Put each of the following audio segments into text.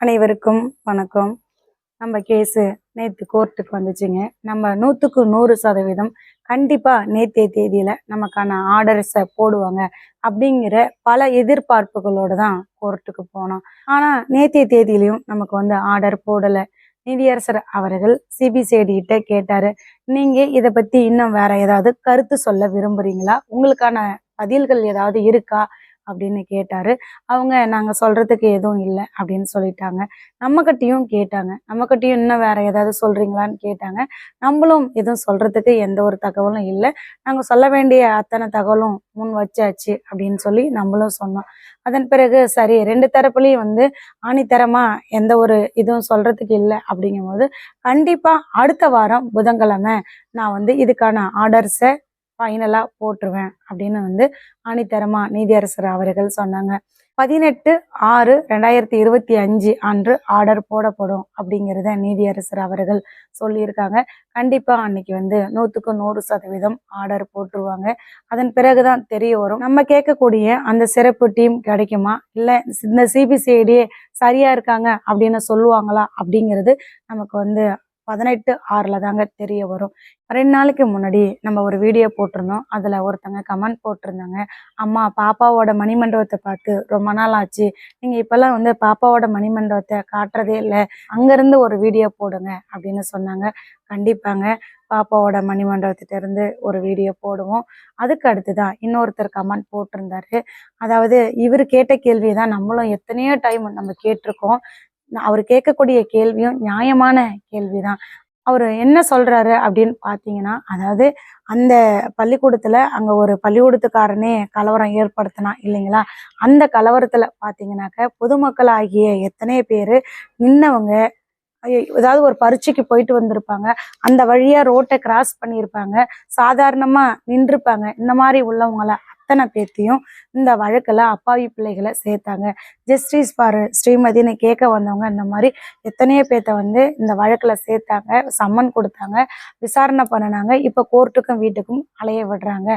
அனைவருக்கும் வணக்கம். நம்ம கேஸு நேற்று கோர்ட்டுக்கு வந்துச்சுங்க. நம்ம நூற்றுக்கு நூறு சதவீதம் கண்டிப்பாக நேற்றைய தேதியில் நமக்கான ஆர்டர்ஸை போடுவாங்க அப்படிங்கிற பல எதிர்பார்ப்புகளோடு தான் கோர்ட்டுக்கு போனோம். ஆனால் நேற்றைய தேதியிலையும் நமக்கு வந்து ஆர்டர் போடலை. நீதியரசர் அவர்கள் சிபிசிஐடிகிட்ட கேட்டார். நீங்கள் இதை பற்றி இன்னும் வேற ஏதாவது கருத்து சொல்ல விரும்புறீங்களா? உங்களுக்கான பதில்கள் ஏதாவது இருக்கா? அப்படின்னு கேட்டார். அவங்க நாங்கள் சொல்கிறதுக்கு எதுவும் இல்லை அப்படின்னு சொல்லிட்டாங்க. நம்மக்கிட்டையும் கேட்டாங்க. நம்மக்கிட்டையும் இன்னும் வேறு ஏதாவது சொல்கிறீங்களான்னு கேட்டாங்க. நம்மளும் எதுவும் சொல்கிறதுக்கு எந்த ஒரு தகவலும் இல்லை. நாங்கள் சொல்ல வேண்டிய அத்தனை தகவலும் முன் வச்சாச்சு அப்படின்னு சொல்லி நம்மளும் சொன்னோம். அதன் பிறகு சரி ரெண்டு தரப்புலையும் வந்து ஆணித்தரமாக எந்த ஒரு இதுவும் சொல்கிறதுக்கு இல்லை அப்படிங்கும்போது கண்டிப்பாக அடுத்த வாரம் புதன்கிழமை நான் வந்து இதுக்கான ஆர்டர்ஸை ஃபைனலாக போட்டுருவேன் அப்படின்னு வந்து ஆணித்தரமா நீதியரசர் அவர்கள் சொன்னாங்க. பதினெட்டு ஆறு ரெண்டாயிரத்தி இருபத்தி அஞ்சு அன்று ஆர்டர் போடப்படும் அப்படிங்கிறத நீதியரசர் அவர்கள் சொல்லியிருக்காங்க. கண்டிப்பாக அன்னைக்கு வந்து நூற்றுக்கு நூறு சதவீதம் ஆர்டர் போட்டுருவாங்க. அதன் பிறகுதான் தெரிய வரும். நம்ம கேட்கக்கூடிய அந்த சிறப்பு டீம் கிடைக்குமா? இல்லை இந்த சிபிசிஐடியே சரியா இருக்காங்க அப்படின்னு சொல்லுவாங்களா அப்படிங்கிறது நமக்கு வந்து பதினெட்டு ஆறில் தாங்க தெரிய வரும். ரெண்டு நாளைக்கு முன்னாடி நம்ம ஒரு வீடியோ போட்டிருந்தோம். அதில் ஒருத்தங்க கமெண்ட் போட்டிருந்தாங்க. அம்மா பாப்பாவோட மணிமண்டபத்தை பார்த்து ரொம்ப நாள் ஆச்சு. நீங்கள் இப்போல்லாம் வந்து பாப்பாவோட மணிமண்டபத்தை காட்டுறதே இல்லை. அங்கேருந்து ஒரு வீடியோ போடுங்க அப்படின்னு சொன்னாங்க. கண்டிப்பாங்க. பாப்பாவோட மணிமண்டபத்திட்டேருந்து ஒரு வீடியோ போடுவோம். அதுக்கு அடுத்து தான் இன்னொருத்தர் கமெண்ட் போட்டிருந்தாரு. அதாவது இவர் கேட்ட கேள்வியை தான் நம்மளும் எத்தனையோ டைம் நம்ம கேட்டிருக்கோம். அவர் கேட்கக்கூடிய கேள்வியும் நியாயமான கேள்விதான். அவர் என்ன சொல்றாரு அப்படின்னு பார்த்தீங்கன்னா அதாவது அந்த பள்ளிக்கூடத்துல அங்க ஒரு பள்ளிக்கூடத்துக்காரனே கலவரம் ஏற்படுத்தினான் இல்லைங்களா? அந்த கலவரத்துல பார்த்தீங்கன்னாக்க பொதுமக்கள் ஆகிய எத்தனை பேர் நின்னவங்க ஏதாவது ஒரு பரீட்சைக்கு போயிட்டு வந்திருப்பாங்க அந்த வழியா ரோட்டை கிராஸ் பண்ணியிருப்பாங்க சாதாரணமா நின்றுப்பாங்க இந்த மாதிரி உள்ளவங்களை அத்தனை பேர்த்தையும் இந்த வழக்கில் அப்பாவி பிள்ளைகளை சேர்த்தாங்க. ஜஸ்டிஸ் ஃபார் ஸ்ரீமதின்னு கேட்க வந்தவங்க இந்த மாதிரி எத்தனையோ பேர்த்த வந்து இந்த வழக்கில் சேர்த்தாங்க சம்மன் கொடுத்தாங்க விசாரணை பண்ணினாங்க. இப்போ கோர்ட்டுக்கும் வீட்டுக்கும் அலைய விடுறாங்க.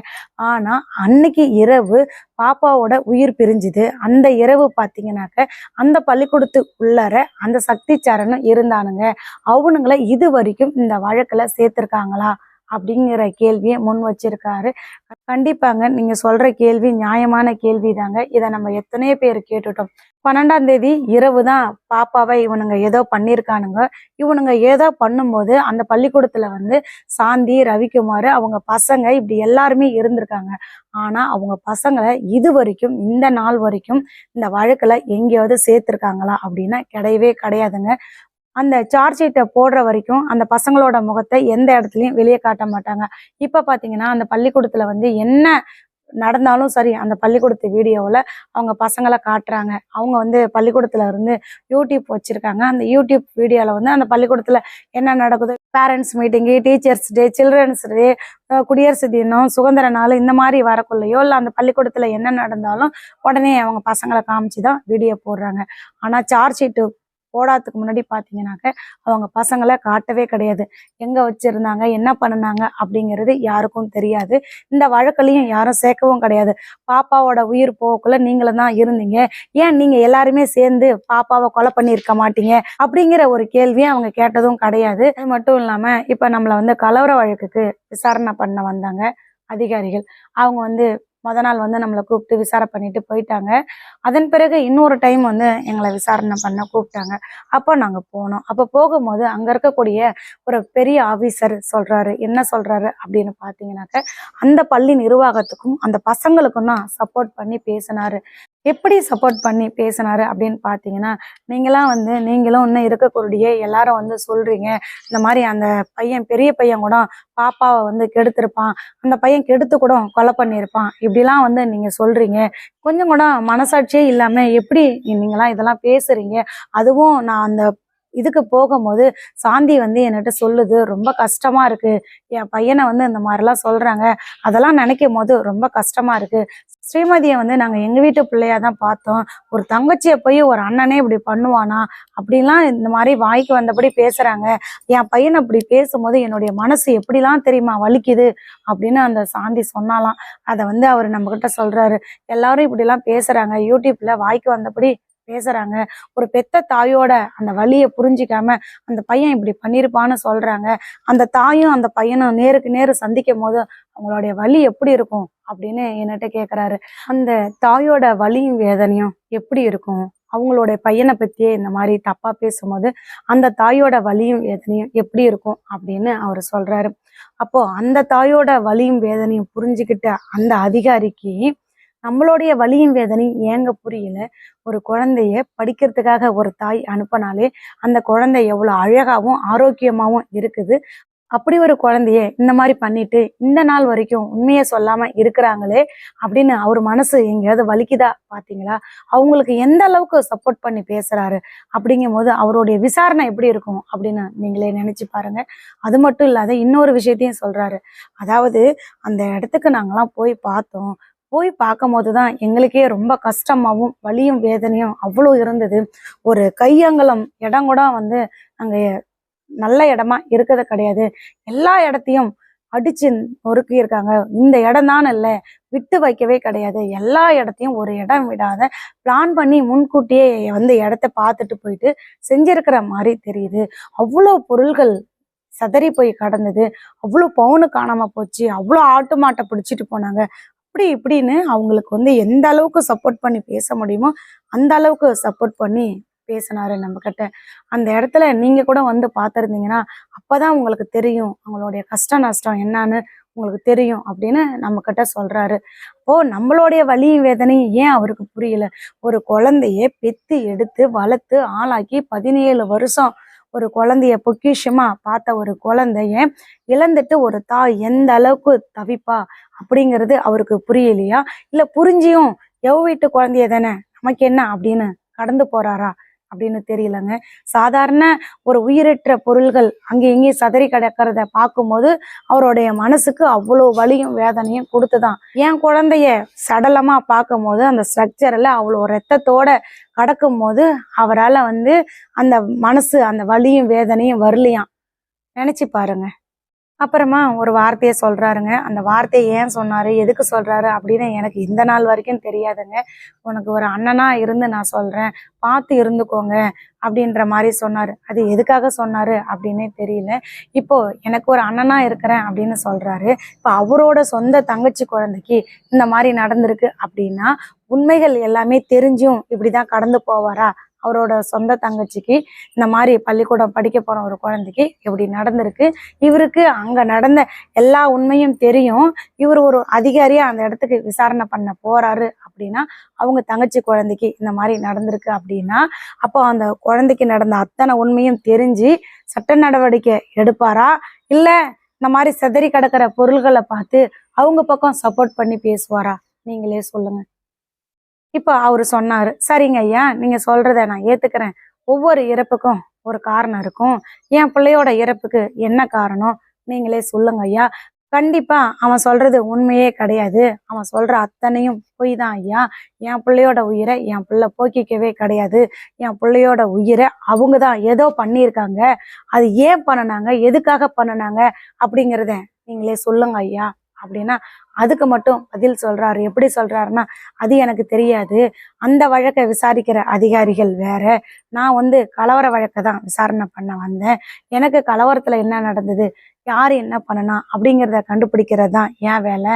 ஆனால் அன்னைக்கு இரவு பாப்பாவோட உயிர் பிரிஞ்சுது. அந்த இரவு பார்த்தீங்கன்னாக்க அந்த பள்ளிக்கூடத்து உள்ளார அந்த சக்தி சரணம் இருந்தானுங்க. அவனுங்களை இது வரைக்கும் இந்த வழக்கில் சேர்த்துருக்காங்களா? அப்படிங்கிற கேள்வியை முன் வச்சிருக்காரு. கண்டிப்பாங்க நீங்க சொல்ற கேள்வி நியாயமான கேள்வி தாங்க இதை நம்ம எத்தனையோ பேர் கேட்டுட்டோம். பன்னெண்டாம் தேதி இரவு தான் பாப்பாவை இவனுங்க ஏதோ பண்ணியிருக்கானுங்க இவனுங்க ஏதோ பண்ணும்போது அந்த பள்ளிக்கூடத்துல வந்து சாந்தி ரவிக்குமார் அவங்க பசங்க இப்படி எல்லாருமே இருந்திருக்காங்க. ஆனா அவங்க பசங்களை இது வரைக்கும் இந்த நாள் வரைக்கும் இந்த வழக்குல எங்கேயாவது சேர்த்திருக்காங்களா அப்படின்னா கிடையவே கிடையாதுங்க. அந்த சார்ஜ் ஷீட்டை போடுற வரைக்கும் அந்த பசங்களோட முகத்தை எந்த இடத்துலையும் வெளியே காட்ட மாட்டாங்க. இப்போ பார்த்தீங்கன்னா அந்த பள்ளிக்கூடத்தில் வந்து என்ன நடந்தாலும் சரி அந்த பள்ளிக்கூடத்து வீடியோவில் அவங்க பசங்களை காட்டுறாங்க. அவங்க வந்து பள்ளிக்கூடத்தில் இருந்து யூடியூப் வச்சுருக்காங்க. அந்த யூடியூப் வீடியோவில் வந்து அந்த பள்ளிக்கூடத்தில் என்ன நடக்குது? Parents meeting teachers day children's day குடியரசு தினம் சுதந்திர நாள் இந்த மாதிரி வரக்குள்ளையோ இல்லை அந்த பள்ளிக்கூடத்தில் என்ன நடந்தாலும் உடனே அவங்க பசங்களை காமிச்சு தான் வீடியோ போடுறாங்க. ஆனால் சார்ஜ் ஷீட்டு போடாததுக்கு முன்னாடி பார்த்தீங்கன்னாக்க அவங்க பசங்களை காட்டவே கிடையாது. எங்கே வச்சுருந்தாங்க என்ன பண்ணினாங்க அப்படிங்கிறது யாருக்கும் தெரியாது. இந்த வழக்கிலையும் யாரும் சேர்க்கவும் கிடையாது. பாப்பாவோட உயிர் போக்குள்ள நீங்களும் தான் இருந்தீங்க. ஏன் நீங்கள் எல்லாருமே சேர்ந்து பாப்பாவை கொலை பண்ணியிருக்க மாட்டீங்க? அப்படிங்கிற ஒரு கேள்வியை அவங்க கேட்டதும் கிடையாது. அது மட்டும் இல்லாமல் இப்போ நம்மளை வந்து கலவர வழக்குக்கு விசாரணை பண்ண வந்தாங்க அதிகாரிகள். அவங்க வந்து மொதல் நாள் வந்து நம்மளை கூப்பிட்டு விசாரணை பண்ணிட்டு போயிட்டாங்க. அதன் பிறகு இன்னொரு டைம் வந்து எங்களை விசாரணை பண்ண கூப்பிட்டாங்க. அப்போ நாங்கள் போனோம். அப்போ போகும்போது அங்கே இருக்கக்கூடிய ஒரு பெரிய ஆஃபீஸர் சொல்கிறாரு என்ன சொல்கிறாரு அப்படின்னு பார்த்தீங்கன்னாக்க அந்த பள்ளி நிர்வாகத்துக்கும் அந்த பசங்களுக்கும் தான் சப்போர்ட் பண்ணி பேசினாரு. எப்படி சப்போர்ட் பண்ணி பேசினாரு அப்படின்னு பார்த்தீங்கன்னா நீங்களாம் வந்து நீங்களும் இன்னும் இருக்கக்கூடிய எல்லாரும் வந்து சொல்றீங்க. இந்த மாதிரி அந்த பையன் பெரிய பையன் கூட பாப்பாவை வந்து கெடுத்திருப்பான். அந்த பையன் கெடுத்து கூட கொலை பண்ணியிருப்பான். இப்படிலாம் வந்து நீங்க சொல்றீங்க. கொஞ்சம் கூட மனசாட்சியே இல்லாம எப்படி நீங்களாம் இதெல்லாம் பேசுறீங்க? அதுவும் நான் அந்த இதுக்கு போகும்போது சாந்தி வந்து என்கிட்ட சொல்லுது ரொம்ப கஷ்டமா இருக்கு. என் பையனை வந்து இந்த மாதிரிலாம் சொல்றாங்க. அதெல்லாம் நினைக்கும் போது ரொம்ப கஷ்டமா இருக்கு. ஸ்ரீமதியை வந்து நாங்கள் எங்கள் வீட்டு பிள்ளையா தான் பார்த்தோம். ஒரு தங்கச்சியை போய் ஒரு அண்ணனே இப்படி பண்ணுவானா? அப்படிலாம் இந்த மாதிரி வாய்க்கு வந்தபடி பேசுகிறாங்க என் பையன் அப்படி பேசும்போது என்னுடைய மனசு எப்படிலாம் தெரியுமா வலிக்குது? அப்படின்னு அந்த சாந்தி சொன்னாலாம். அதை வந்து அவர் நம்மக்கிட்ட சொல்கிறாரு எல்லாரும் இப்படிலாம் பேசுகிறாங்க யூடியூப்பில் வாய்க்கு வந்தபடி பேசுறாங்க. ஒரு பெத்த தாயோட அந்த வலியை புரிஞ்சிக்காம அந்த பையன் இப்படி பண்ணியிருப்பான்னு சொல்றாங்க. அந்த தாயும் அந்த பையனும் நேருக்கு நேரு சந்திக்கும் போது அவங்களுடைய வலி எப்படி இருக்கும் அப்படின்னு என்கிட்ட கேக்குறாரு. அந்த தாயோட வலியும் வேதனையும் எப்படி இருக்கும்? அவங்களுடைய பையனை பத்தியே இந்த மாதிரி தப்பா பேசும்போது அந்த தாயோட வலியும் வேதனையும் எப்படி இருக்கும் அப்படின்னு அவர் சொல்றாரு. அப்போ அந்த தாயோட வலியும் வேதனையும் புரிஞ்சுக்கிட்ட அந்த அதிகாரிக்கு நம்மளுடைய வலியும் வேதனையும் ஏங்க புரியல? ஒரு குழந்தைய படிக்கிறதுக்காக ஒரு தாய் அனுப்பினாலே அந்த குழந்தை எவ்வளோ அழகாகவும் ஆரோக்கியமாகவும் இருக்குது. அப்படி ஒரு குழந்தைய இந்த மாதிரி பண்ணிட்டு இந்த நாள் வரைக்கும் உண்மையை சொல்லாம இருக்கிறாங்களே அப்படின்னு அவர் மனசு எங்கேயாவது வலிக்குதா பாத்தீங்களா? அவங்களுக்கு எந்த அளவுக்கு சப்போர்ட் பண்ணி பேசுறாரு அப்படிங்கும் போது அவருடைய விசாரணை எப்படி இருக்கும் அப்படின்னு நீங்களே நினைச்சு பாருங்க. அது மட்டும் இல்லாத இன்னொரு விஷயத்தையும் சொல்றாரு. அதாவது அந்த இடத்துக்கு நாங்கெல்லாம் போய் பார்த்தோம். போய் பார்க்கும் போதுதான் எங்களுக்கே ரொம்ப கஷ்டமாகவும் வலியும் வேதனையும் அவ்வளோ இருந்தது. ஒரு கையங்கலம் இடம் கூட வந்து அங்கே நல்ல இடமா இருக்கிறது கிடையாது. எல்லா இடத்தையும் அடிச்சு நொறுக்கி இருக்காங்க இந்த இடம் தான் இல்லை விட்டு வைக்கவே கிடையாது. எல்லா இடத்தையும் ஒரு இடம் விடாத பிளான் பண்ணி முன்கூட்டியே வந்து இடத்த பார்த்துட்டு போயிட்டு செஞ்சிருக்கிற மாதிரி தெரியுது. அவ்வளோ பொருள்கள் சதறி போய் கடந்தது. அவ்வளோ பவுனு காணாமல் போச்சு. அவ்வளோ ஆட்டு மாட்டை பிடிச்சிட்டு போனாங்க. அப்படி இப்படின்னு அவங்களுக்கு வந்து எந்த அளவுக்கு சப்போர்ட் பண்ணி பேச முடியுமோ அந்த அளவுக்கு சப்போர்ட் பண்ணி பேசினாரு நம்ம கிட்ட அந்த இடத்துல நீங்க கூட வந்து பார்த்துருந்தீங்கன்னா அப்பதான் உங்களுக்கு தெரியும் அவங்களுடைய கஷ்ட நஷ்டம் என்னன்னு உங்களுக்கு தெரியும் அப்படின்னு நம்ம கிட்ட சொல்றாரு. அப்போ நம்மளுடைய வலியும் வேதனையும் ஏன் அவருக்கு புரியல? ஒரு குழந்தைய பெத்து எடுத்து வளர்த்து ஆளாக்கி பதினேழு வருஷம் ஒரு குழந்தைய பொக்கிஷமா பார்த்த ஒரு குழந்தைய இழந்துட்டு ஒரு தாய் எந்த அளவுக்கு தவிப்பா அப்படிங்கிறது அவருக்கு புரியலையா? இல்ல புரிஞ்சியும் எவ் வீட்டு குழந்தைய தானே நமக்கு என்ன அப்படின்னு கடந்து போறாரா? அப்படின்னு தெரியலங்க. சாதாரண ஒரு உயிரற்ற பொருள்கள் அங்கே இங்கேயும் சதறி கிடக்கிறத பார்க்கும்போது அவருடைய மனசுக்கு அவ்வளோ வலியும் வேதனையும் கொடுத்துதான். என் குழந்தைய சடலமாக பார்க்கும்போது அந்த ஸ்ட்ரக்சரில் அவ்வளோ ரத்தத்தோட கடக்கும் போது அவரால் வந்து அந்த மனசு அந்த வலியும் வேதனையும் வரலையாம். நினச்சி பாருங்க. அப்புறமா ஒரு வார்த்தையை சொல்கிறாருங்க அந்த வார்த்தையை ஏன் சொன்னார்? எதுக்கு சொல்கிறாரு அப்படின்னு எனக்கு இந்த நாள் வரைக்கும் தெரியாதுங்க. உனக்கு ஒரு அண்ணனாக இருந்து நான் சொல்கிறேன் பார்த்து இருந்துக்கோங்க அப்படின்ற மாதிரி சொன்னார். அது எதுக்காக சொன்னார் அப்படின்னே தெரியல. இப்போது எனக்கு ஒரு அண்ணனாக இருக்கிறேன் அப்படின்னு சொல்கிறாரு இப்போ அவரோட சொந்த தங்கச்சி குழந்தைக்கு இந்த மாதிரி நடந்திருக்கு அப்படின்னா உண்மைகள் எல்லாமே தெரிஞ்சும் இப்படி தான் கடந்து போவாரா? அவரோட சொந்த தங்கச்சிக்கு இந்த மாதிரி பள்ளிக்கூடம் படிக்க போகிற ஒரு குழந்தைக்கு இப்படி நடந்திருக்கு. இவருக்கு அங்கே நடந்த எல்லா உண்மையும் தெரியும். இவர் ஒரு அதிகாரியாக அந்த இடத்துக்கு விசாரணை பண்ண போகிறாரு அப்படின்னா அவங்க தங்கச்சி குழந்தைக்கு இந்த மாதிரி நடந்திருக்கு அப்படின்னா அப்போ அந்த குழந்தைக்கு நடந்த அத்தனை உண்மையும் தெரிஞ்சு சட்ட நடவடிக்கை எடுப்பாரா? இல்லை இந்த மாதிரி சிதறி கிடக்கிற பொருள்களை பார்த்து அவங்க பக்கம் சப்போர்ட் பண்ணி பேசுவாரா? நீங்களே சொல்லுங்கள் இப்போ அவர் சொன்னாரு சரிங்க ஐயா நீங்க சொல்றத நான் ஏத்துக்கிறேன். ஒவ்வொரு இறப்புக்கும் ஒரு காரணம் இருக்கும். என் பிள்ளையோட இறப்புக்கு என்ன காரணம்? நீங்களே சொல்லுங்க ஐயா. கண்டிப்பா அவன் சொல்றது உண்மையே கிடையாது. அவன் சொல்ற அத்தனையும் பொய் தான் ஐயா. என் பிள்ளையோட உயிரை என் பிள்ளை போக்கிக்கவே கிடையாது. என் பிள்ளையோட உயிரை அவங்க தான் ஏதோ பண்ணியிருக்காங்க. அது ஏன் பண்ணுனாங்க? எதுக்காக பண்ணுனாங்க? அப்படிங்கிறத நீங்களே சொல்லுங்க ஐயா. அப்படின்னா அதுக்கு மட்டும் பதில் சொல்றாரு. எப்படி சொல்றாருன்னா அது எனக்கு தெரியாது. அந்த வழக்கை விசாரிக்கிற அதிகாரிகள் வேற. நான் வந்து கலவர வழக்கை தான் விசாரணை பண்ண வந்தேன். எனக்கு கலவரத்துல என்ன நடந்தது? யார் என்ன பண்ணனா? அப்படிங்கிறத கண்டுபிடிக்கிறது தான் என் வேலை.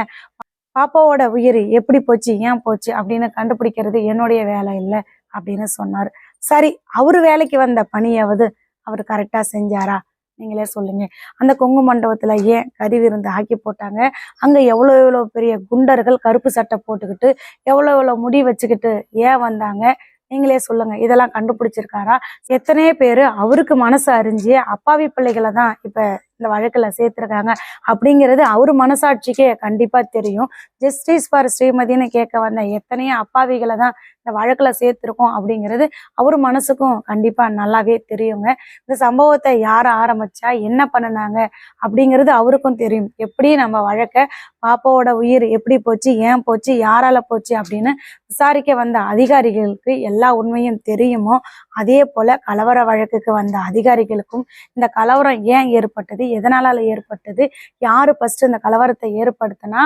பாப்பாவோட உயிர் எப்படி போச்சு? ஏன் போச்சு? அப்படின்னு கண்டுபிடிக்கிறது என்னுடைய வேலை இல்லை அப்படின்னு சொன்னார். சரி அவரு வேலைக்கு வந்த பணியாவது அவர் கரெக்டா செஞ்சாரா? நீங்களே சொல்லுங்க. அந்த கொங்கு மண்டபத்தில் ஏன் கறி விருந்து ஆக்கி போட்டாங்க? அங்கே எவ்வளோ எவ்வளோ பெரிய குண்டர்கள் கருப்பு சட்டை போட்டுக்கிட்டு எவ்வளோ எவ்வளோ முடி வச்சுக்கிட்டு ஏன் வந்தாங்க? நீங்களே சொல்லுங்க. இதெல்லாம் கண்டுபிடிச்சிருக்காரா? எத்தனையோ பேர் அவருக்கு மனசு அறிஞ்சு அப்பாவி பிள்ளைகளை தான் இப்போ இந்த வழக்கில் சேர்த்துருக்காங்க. அப்படிங்கிறது அவர் மனசாட்சிக்கே கண்டிப்பாக தெரியும். ஜஸ்டிஸ் ஃபார் ஸ்ரீமதின்னு கேட்க வந்த எத்தனையோ அப்பாவிகளை தான் இந்த வழக்கில் சேர்த்துருக்கோம் அப்படிங்கிறது அவர் மனசுக்கும் கண்டிப்பாக நல்லாவே தெரியுங்க. இந்த சம்பவத்தை யார் ஆரம்பிச்சா என்ன பண்ணுனாங்க அப்படிங்கிறது அவருக்கும் தெரியும். எப்படி நம்ம வழக்கை பாப்பாவோட உயிர் எப்படி போச்சு ஏன் போச்சு யாரால போச்சு அப்படின்னு விசாரிக்க வந்த அதிகாரிகளுக்கு எல்லா உண்மையும் தெரியுமோ அதே போல கலவர வழக்குக்கு வந்த அதிகாரிகளுக்கும் இந்த கலவரம் ஏன் ஏற்பட்டது எதனால ஏற்பட்டது? யாரு ஃபர்ஸ்ட் இந்த கலவரத்தை ஏற்படுத்தினா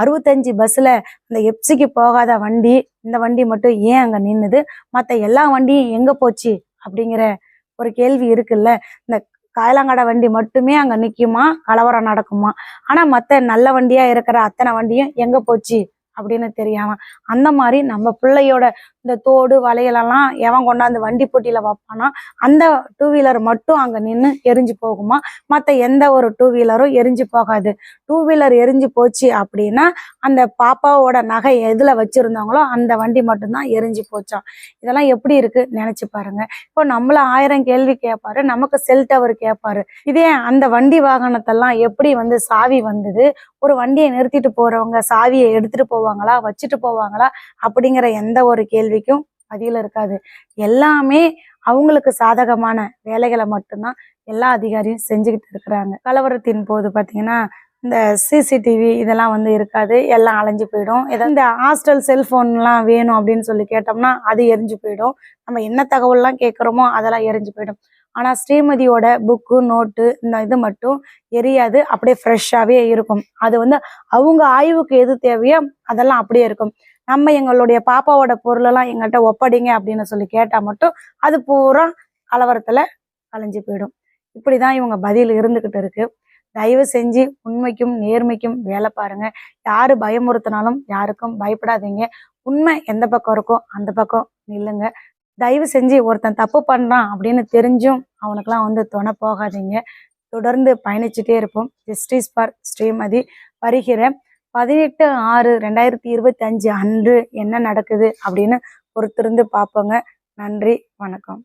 அறுபத்தஞ்சு பஸ்ஸில் இந்த எப்சிக்கு போகாத வண்டி இந்த வண்டி மட்டும் ஏன் அங்கே நின்றுது மற்ற எல்லா வண்டியும் எங்கே போச்சு? அப்படிங்கிற ஒரு கேள்வி இருக்குல்ல. இந்த காயலாங்கடை வண்டி மட்டுமே அங்கே நிற்குமா கலவரம் நடக்குமா? ஆனால் மற்ற நல்ல வண்டியாக இருக்கிற அத்தனை வண்டியும் எங்கே போச்சு? அப்படின்னு தெரியாம. அந்த மாதிரி நம்ம பிள்ளையோட இந்த தோடு வளையலெல்லாம் எவன் கொண்டாந்து வண்டி போட்டியில் வைப்பானா அந்த டூ வீலர் மட்டும் அங்கே நின்று எரிஞ்சு போகுமா? மற்ற எந்த ஒரு டூ வீலரும் எரிஞ்சு போகாது. டூ வீலர் எரிஞ்சு போச்சு அப்படின்னா அந்த பாப்பாவோட நகை எதில் வச்சுருந்தாங்களோ அந்த வண்டி மட்டும்தான் எரிஞ்சு போச்சாம் இதெல்லாம் எப்படி இருக்கு நினைச்சு பாருங்க. இப்போ நம்மள ஆயிரம் கேள்வி கேட்பாரு நமக்கு செல் டவர் கேட்பாரு இதே அந்த வண்டி வாகனத்தெல்லாம் எப்படி வந்து சாவி வந்தது? ஒரு வண்டியை நிறுத்திட்டு போறவங்க சாவியை எடுத்துட்டு போவாங்களா? வச்சுட்டு போவாங்களா? அப்படிங்கிற எந்த ஒரு கேள்விக்கும் பதில் இருக்காது. எல்லாமே அவங்களுக்கு சாதகமான வேலைகளை மட்டும்தான் எல்லா அதிகாரியும் செஞ்சுக்கிட்டு இருக்கிறாங்க. கலவரத்தின் போது பார்த்தீங்கன்னா இந்த சிசிடிவி இதெல்லாம் வந்து இருக்காது. எல்லாம் அலைஞ்சு போயிடும். ஏதோ இந்த ஹாஸ்டல் செல்ஃபோன்லாம் வேணும் அப்படின்னு சொல்லி கேட்டோம்னா அது எரிஞ்சு போயிடும். நம்ம என்ன தகவல்லாம் கேட்குறோமோ அதெல்லாம் எரிஞ்சு போயிடும். ஆனால் ஸ்ரீமதியோட புக்கு நோட்டு இந்த இது மட்டும் எரியாது. அப்படியே ஃப்ரெஷ்ஷாகவே இருக்கும். அது வந்து அவங்க ஆய்வுக்கு எது தேவையோ அதெல்லாம் அப்படியே இருக்கும். நம்ம எங்களுடைய பாப்பாவோட பொருளெல்லாம் எங்கள்கிட்ட ஒப்படைங்க அப்படின்னு சொல்லி கேட்டால் மட்டும் அது பூரா கலவரத்தில் கலைஞ்சு போயிடும். இப்படி தான் இவங்க பதில் இருந்துக்கிட்டு இருக்குது தயவு செஞ்சு உண்மைக்கும் நேர்மைக்கும் வேலை பாருங்கள் யார் பயமுறுத்தினாலும் யாருக்கும் பயப்படாதீங்க. உண்மை எந்த பக்கம் இருக்கோ அந்த பக்கம் நில்லுங்க. தயவு செஞ்சு ஒருத்தன் தப்பு பண்ணுறான் அப்படின்னு தெரிஞ்சும் அவனுக்கெல்லாம் வந்து துணை போகாதீங்க. தொடர்ந்து பயணிச்சுட்டே இருப்போம். Justice for Srimathi. வருகிற பதினெட்டு ஆறு ரெண்டாயிரத்தி இருபத்தி அஞ்சு அன்று என்ன நடக்குது அப்படின்னு பொறுத்திருந்து பார்ப்போங்க. நன்றி வணக்கம்.